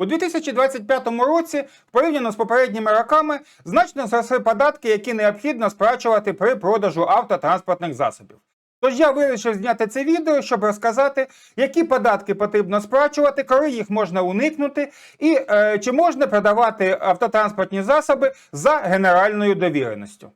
У 2025 році, порівняно з попередніми роками, значно зросли податки, які необхідно сплачувати при продажу автотранспортних засобів. Тож я вирішив зняти це відео, щоб розказати, які податки потрібно сплачувати, коли їх можна уникнути, і е, чи можна продавати автотранспортні засоби за генеральною довіреністю.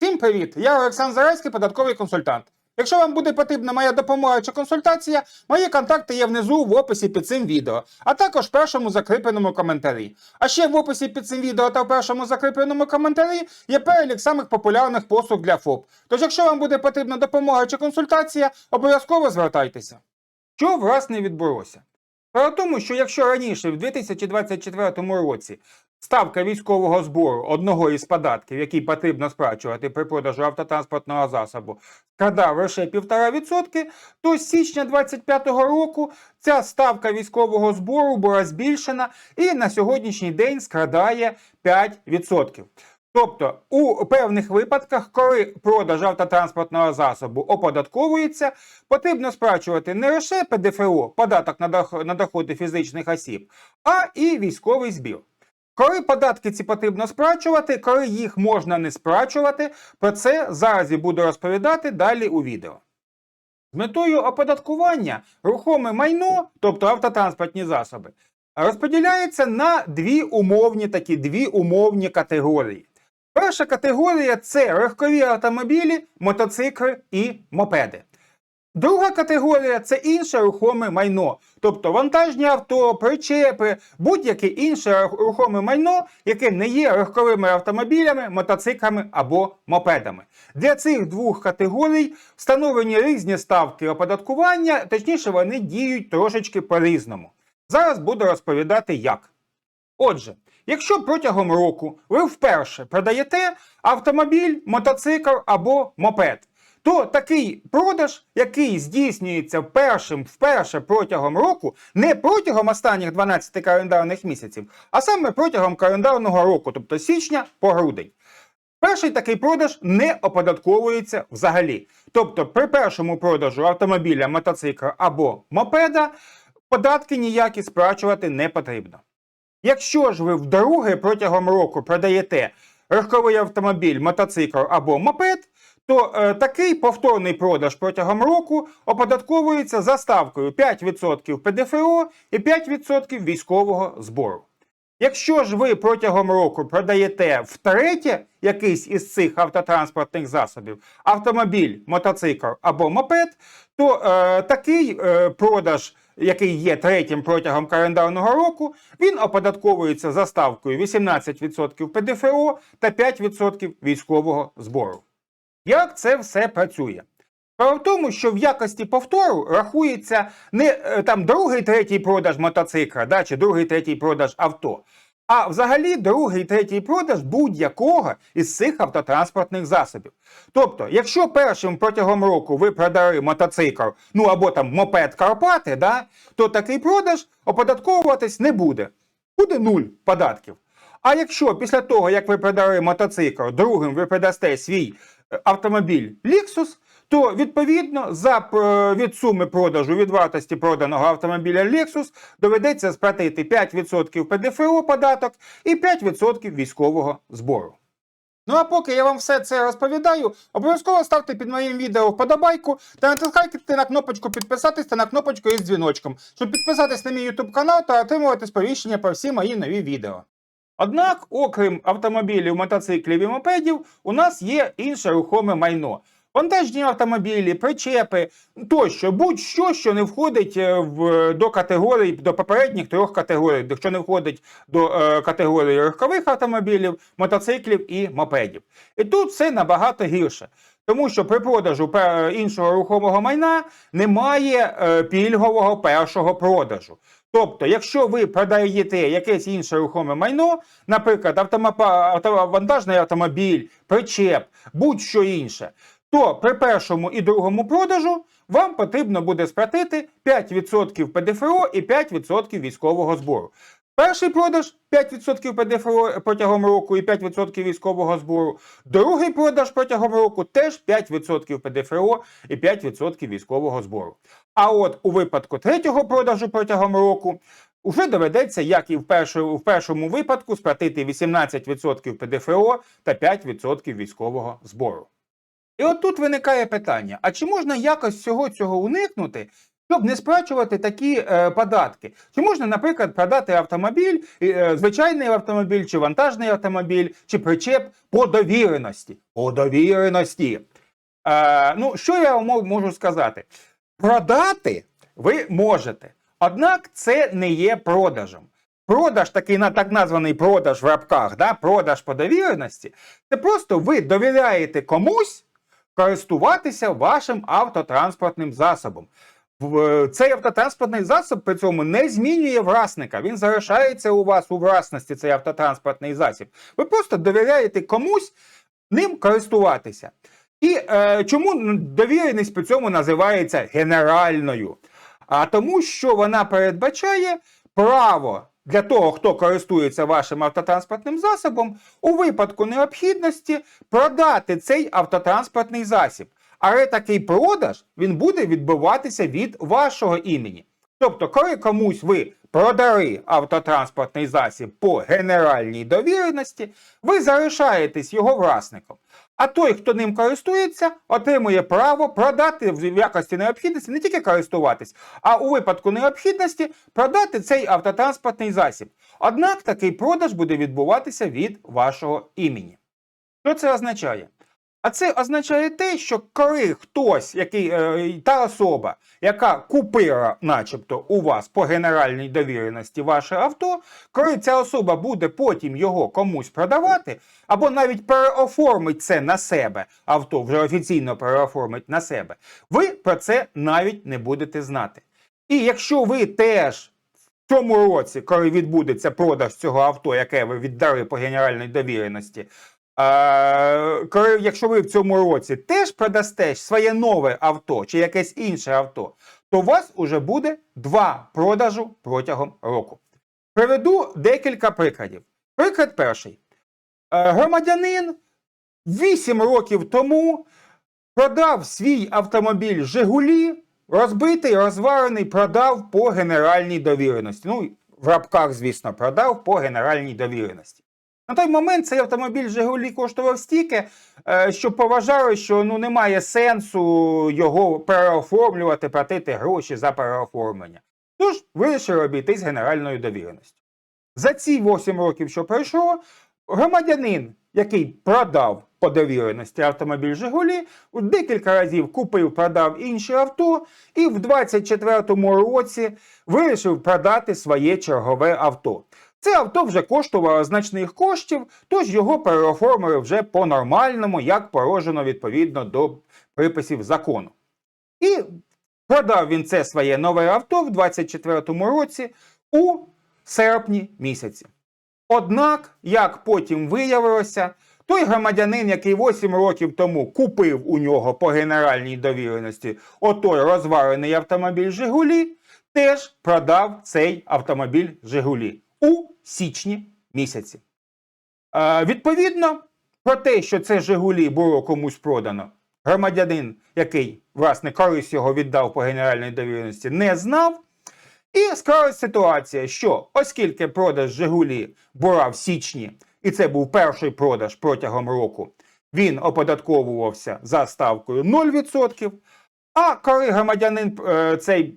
Всім привіт! Я Олександр Зарайський, податковий консультант. Якщо вам буде потрібна моя допомога чи консультація, мої контакти є внизу в описі під цим відео, а також в першому закріпленому коментарі. А ще в описі під цим відео та в першому закріпленому коментарі є перелік самих популярних послуг для ФОП. Тож, якщо вам буде потрібна допомога чи консультація, обов'язково звертайтеся. Що власне відбулося? Справа в тому, що якщо раніше, в 2024 році, ставка військового збору одного із податків, який потрібно сплачувати при продажу автотранспортного засобу, складав лише 1,5%, то з січня 2025 року ця ставка військового збору була збільшена і на сьогоднішній день складає 5%. Тобто у певних випадках, коли продаж автотранспортного засобу оподатковується, потрібно сплачувати не лише ПДФО, податок на доходи фізичних осіб, а і військовий збір. Коли податки ці потрібно сплачувати, коли їх можна не сплачувати, про це зараз я буду розповідати далі у відео. З метою оподаткування рухоме майно, тобто автотранспортні засоби, розподіляється на дві умовні такі дві умовні категорії. Перша категорія це легкові автомобілі, мотоцикли і мопеди. Друга категорія це інше рухоме майно, тобто вантажні авто, причепи, будь-яке інше рухоме майно, яке не є легковими автомобілями, мотоциклами або мопедами. Для цих двох категорій встановлені різні ставки оподаткування, точніше, вони діють трошечки по-різному. Зараз буду розповідати як. Отже, якщо протягом року ви вперше продаєте автомобіль, мотоцикл або мопед, то такий продаж, який здійснюється першим вперше протягом року, не протягом останніх 12 календарних місяців, а саме протягом календарного року, тобто січня по грудень. Перший такий продаж не оподатковується взагалі. Тобто при першому продажу автомобіля, мотоцикла або мопеда податки ніякі сплачувати не потрібно. Якщо ж ви вдруге протягом року продаєте легковий автомобіль, мотоцикл або мопед, то е, такий повторний продаж протягом року оподатковується за ставкою 5% ПДФО і 5% військового збору. Якщо ж ви протягом року продаєте втретє якийсь із цих автотранспортних засобів, автомобіль, мотоцикл або мопед, то е, такий е, продаж, який є третім протягом календарного року, він оподатковується за ставкою 18% ПДФО та 5% військового збору. Як це все працює? Справа в тому, що в якості повтору рахується не е, там другий, третій продаж мотоцикла, да, чи другий, третій продаж авто, а взагалі другий, третій продаж будь-якого із цих автотранспортних засобів. Тобто, якщо першим протягом року ви продали мотоцикл, ну або там мопед Карпати, да, то такий продаж оподатковуватись не буде. Буде нуль податків. А якщо після того, як ви продали мотоцикл, другим ви продасте свій автомобіль Lexus, то відповідно за е, від суми продажу від вартості проданого автомобіля Lexus доведеться сплатити 5% ПДФО податок і 5% військового збору. Ну а поки я вам все це розповідаю, обов'язково ставте під моїм відео вподобайку та натискайте на кнопочку підписатись та на кнопочку із дзвіночком, щоб підписатись на мій YouTube канал та отримувати сповіщення про всі мої нові відео. Однак, окрім автомобілів, мотоциклів і мопедів, у нас є інше рухоме майно. Вантажні автомобілі, причепи тощо, будь-що, що не входить е, в, до категорій, до попередніх трьох категорій, що не входить до е, категорії легкових автомобілів, мотоциклів і мопедів. І тут все набагато гірше. Тому що при продажу іншого рухомого майна немає е, пільгового першого продажу. Тобто, якщо ви продаєте якесь інше рухоме майно, наприклад, автовантажний вантажний автомобіль, причеп, будь-що інше, то при першому і другому продажу вам потрібно буде сплатити 5% ПДФО і 5% військового збору. Перший продаж 5% ПДФО протягом року і 5% військового збору. Другий продаж протягом року теж 5% ПДФО і 5% військового збору. А от у випадку третього продажу протягом року уже доведеться, як і в першому, в першому випадку, сплатити 18% ПДФО та 5% військового збору. І от тут виникає питання: а чи можна якось всього цього уникнути, щоб не сплачувати такі е, податки? Чи можна, наприклад, продати автомобіль, е, звичайний автомобіль, чи вантажний автомобіль, чи причеп по довіреності? По довіреності. Е, ну, що я вам можу сказати? Продати ви можете, однак це не є продажем. Продаж, такий на так названий продаж в рабках, да, продаж по довіреності, це просто ви довіряєте комусь користуватися вашим автотранспортним засобом. Е, Цей автотранспортний засіб при цьому не змінює власника. Він залишається у вас у власності, цей автотранспортний засіб. Ви просто довіряєте комусь ним користуватися. І е, чому довіреність при цьому називається генеральною? А тому, що вона передбачає право для того, хто користується вашим автотранспортним засобом, у випадку необхідності продати цей автотранспортний засіб. Але такий продаж він буде відбуватися від вашого імені. Тобто, коли комусь ви продали автотранспортний засіб по генеральній довіреності, ви залишаєтесь його власником. А той, хто ним користується, отримує право продати в якості необхідності не тільки користуватись, а у випадку необхідності продати цей автотранспортний засіб. Однак такий продаж буде відбуватися від вашого імені. Що це означає? А це означає те, що коли хтось, який, е, та особа, яка купила, начебто, у вас по генеральній довіреності ваше авто, коли ця особа буде потім його комусь продавати, або навіть переоформить це на себе, авто вже офіційно переоформить на себе, ви про це навіть не будете знати. І якщо ви теж в цьому році, коли відбудеться продаж цього авто, яке ви віддали по генеральній довіреності, Е, якщо ви в цьому році теж продасте своє нове авто чи якесь інше авто, то у вас уже буде два продажу протягом року. Приведу декілька прикладів. Приклад перший. Е, громадянин 8 років тому продав свій автомобіль Жигулі, розбитий, розварений, продав по генеральній довіреності. Ну, в рабках, звісно, продав по генеральній довіреності. На той момент цей автомобіль Жигулі коштував стільки, е, що поважали, що ну, немає сенсу його переоформлювати, платити гроші за переоформлення. Тож вирішили обійтись генеральною довіреністю. За ці 8 років, що пройшло, громадянин, який продав по довіреності автомобіль Жигулі, декілька разів купив, продав інші авто, і в 24-му році вирішив продати своє чергове авто. Це авто вже коштувало значних коштів, тож його переоформили вже по-нормальному, як положено відповідно до приписів закону. І продав він це своє нове авто в 24-му році у серпні місяці. Однак, як потім виявилося, той громадянин, який 8 років тому купив у нього по генеральній довіреності отой розварений автомобіль Жигулі, теж продав цей автомобіль Жигулі у січні місяці. Е, відповідно, про те, що це Жигулі було комусь продано, громадянин, який, власне, колись його віддав по генеральній довіреності, не знав. І склалася ситуація, що оскільки продаж Жигулі була в січні, і це був перший продаж протягом року, він оподатковувався за ставкою 0%. А коли громадянин е, цей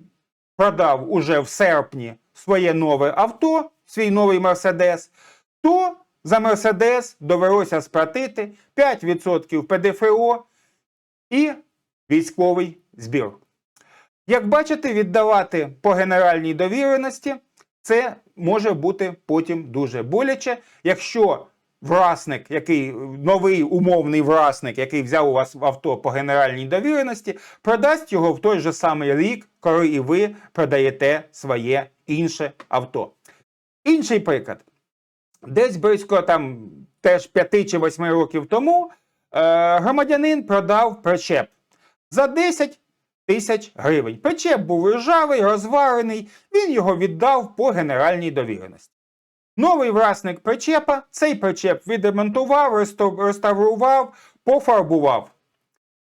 продав уже в серпні своє нове авто, свій новий Мерседес, то за Мерседес довелося сплатити 5% ПДФО і військовий збір. Як бачите, віддавати по генеральній довіреності це може бути потім дуже боляче, якщо власник, який новий умовний власник, який взяв у вас авто по генеральній довіреності, продасть його в той же самий рік, коли і ви продаєте своє інше авто. Інший приклад. Десь близько там теж 5 чи 8 років тому е, громадянин продав причеп за 10 тисяч гривень. Причеп був ржавий, розварений, він його віддав по генеральній довіреності. Новий власник причепа цей причеп відремонтував, реставрував, пофарбував.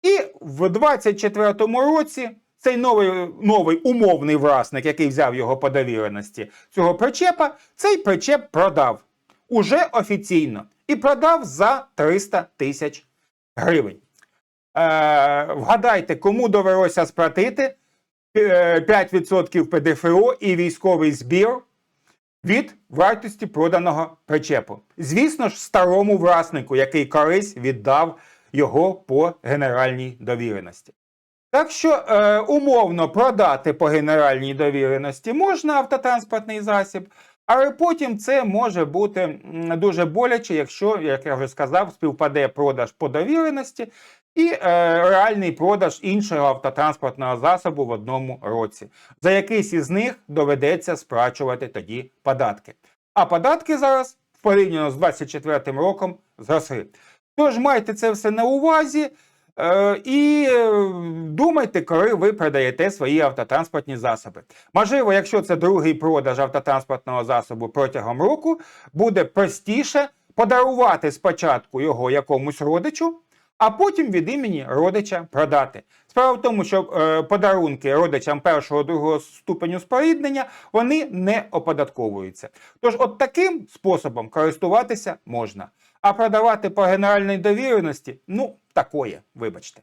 І в 24-му році цей новий, новий умовний власник, який взяв його по довіреності цього причепа, цей причеп продав уже офіційно і продав за 300 тисяч гривень. Е, вгадайте, кому довелося сплатити е, 5% ПДФО і військовий збір від вартості проданого причепу. Звісно ж, старому власнику, який колись віддав його по генеральній довіреності. Так що е, умовно продати по генеральній довіреності можна автотранспортний засіб, але потім це може бути дуже боляче, якщо, як я вже сказав, співпаде продаж по довіреності і е, реальний продаж іншого автотранспортного засобу в одному році. За якийсь із них доведеться сплачувати тоді податки. А податки зараз порівняно з 24 роком зросли. Тож майте це все на увазі. Е, І е, думайте, коли ви продаєте свої автотранспортні засоби. Можливо, якщо це другий продаж автотранспортного засобу протягом року, буде простіше подарувати спочатку його якомусь родичу, а потім від імені родича продати. Справа в тому, що е, подарунки родичам першого другого ступеню споріднення вони не оподатковуються. Тож, от таким способом користуватися можна. А продавати по генеральній довіреності ну такое, вибачте.